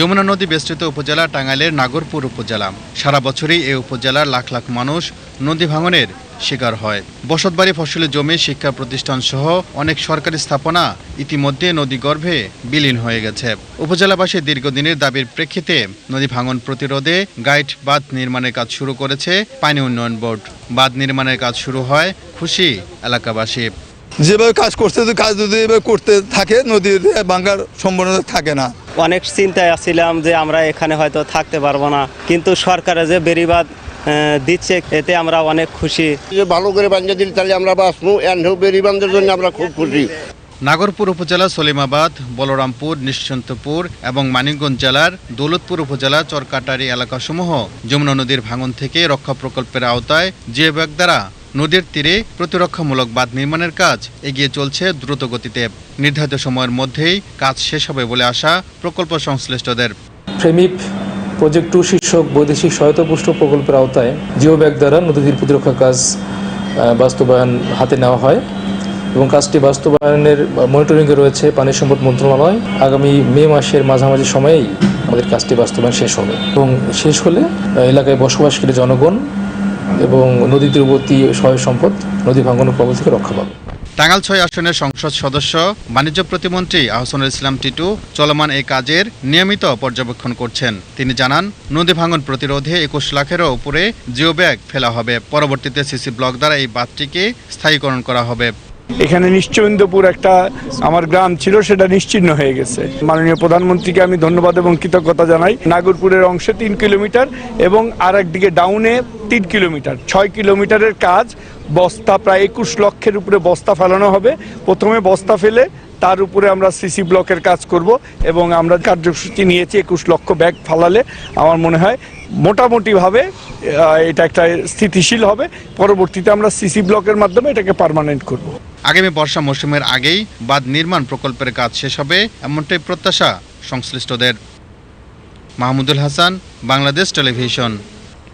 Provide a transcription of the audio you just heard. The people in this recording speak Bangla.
যমুনা নদী বেষ্টিত উপজেলা টাঙ্গাইলের নাগরপুর উপজেলা। সারা বছরই এই উপজেলার লাখ লাখ মানুষ নদী ভাঙনের শিকার হয়। বসতবাড়ি ফসলি জমি শিক্ষা প্রতিষ্ঠান সহ অনেক সরকারি স্থাপনা ইতিমধ্যে নদী গর্ভে বিলীন হয়ে গেছে। উপজেলাবাসীর দীর্ঘদিনের দাবির প্রেক্ষিতে নদী ভাঙন প্রতিরোধে গাইড বাঁধ নির্মাণের কাজ শুরু করেছে পানি উন্নয়ন বোর্ড। বাঁধ নির্মাণের কাজ শুরু হয় খুশি এলাকাবাসী। যেভাবে কাজ করতে কাজ যদি এভাবে করতে থাকে, নদীর ভাঙ্গার সম্ভাবনা থাকে না। অনেক চিন্তায় আছিলাম যে আমরা এখানে হয়তো থাকতে পারব না। কিন্তু সরকারে যে বেরিবাদ দিচ্ছে এতে আমরা অনেক খুশি। যে ভালো করে বাঞ্জা দিলে তাহলে আমরা বাঁচবো বেরিবান্ধের জন্য আমরা খুব খুশি। নাগরপুর উপজেলা সলিমাবাদ বলরামপুর নিশ্চন্তপুর এবং মানিকগঞ্জ জেলার দৌলতপুর উপজেলা চরকাটারি এলাকাসমূহ যমুনা নদীর ভাঙন থেকে রক্ষা প্রকল্পের আওতায় যে ব্যাগ দ্বারা নদীর তীরে প্রতিরক্ষামূলক বাঁধ নির্মাণের কাজ এগিয়ে চলছে দ্রুত গতিতে নির্ধারিত সময়ের মধ্যেই কাজ শেষ হবে বলে আশা প্রকল্প সংশ্লিষ্টদের। প্রেমিপ প্রজেক্ট টু শীর্ষক বৈদেশিক সহায়তা পুষ্ট প্রকল্পের আওতায় জিও ব্যাগ দ্বারা নদীর প্রতিরক্ষা কাজ বাস্তবায়ন হাতে নেওয়া হয় এবং কাজটি বাস্তবায়নের মনিটরিংয়ে রয়েছে পানি সম্পদ মন্ত্রণালয়। আগামী মে মাসের মাঝামাঝি সময়েই আমাদের কাজটি বাস্তবায়ন শেষ হবে এবং শেষ হলে এলাকায় বসবাসকারী জনগণ এবং নদী তীরবর্তী সহায় সম্পদ, নদী ভাঙ্গনের প্রবল থেকে রক্ষা পাবে। টাঙ্গাল ছয় আসনের সংসদ সদস্য, বাণিজ্য প্রতিমন্ত্রী আহসানুল ইসলাম টিটু চলমান এই কাজের নিয়মিত পর্যবেক্ষণ করছেন। তিনি জানান, নদী ভাঙ্গন প্রতিরোধে একুশ লাখেরও উপরে জিও ব্যাগ ফেলা হবে। পরবর্তীতে সিসি ব্লক দ্বারা এই বাঁধটিকে স্থায়ীকরণ করা হবে। এখানে নিশ্চয়ন্দপুর একটা আমার গ্রাম ছিল, সেটা নিশ্চিহ্ন হয়ে গেছে। মাননীয় প্রধানমন্ত্রীকে আমি ধন্যবাদ এবং কৃতজ্ঞতা জানাই। নাগরপুরের অংশে তিন কিলোমিটার এবং আর একদিকে ডাউনে তিন কিলোমিটার। ছয় কিলোমিটারের কাজ, বস্তা প্রায় একুশ লক্ষের উপরে বস্তা ফেলানো হবে। প্রথমে বস্তা ফেলে তার উপরে আমরা সিসি ব্লকের কাজ করব এবং আমরা কার্যসূচি নিয়েছি একুশ লক্ষ ব্যাগ ফালালে। আমার মনে হয় মোটামুটিভাবে এটা একটা স্থিতিশীল হবে। পরবর্তীতে আমরা সিসি ব্লকের মাধ্যমে এটাকে পার্মানেন্ট করব। আগামী বর্ষা মৌসুমের আগেই বাঁধ নির্মাণ প্রকল্পের কাজ শেষ হবে, এমনটাই প্রত্যাশা সংশ্লিষ্টদের। মাহমুদুল হাসান, বাংলাদেশ টেলিভিশন।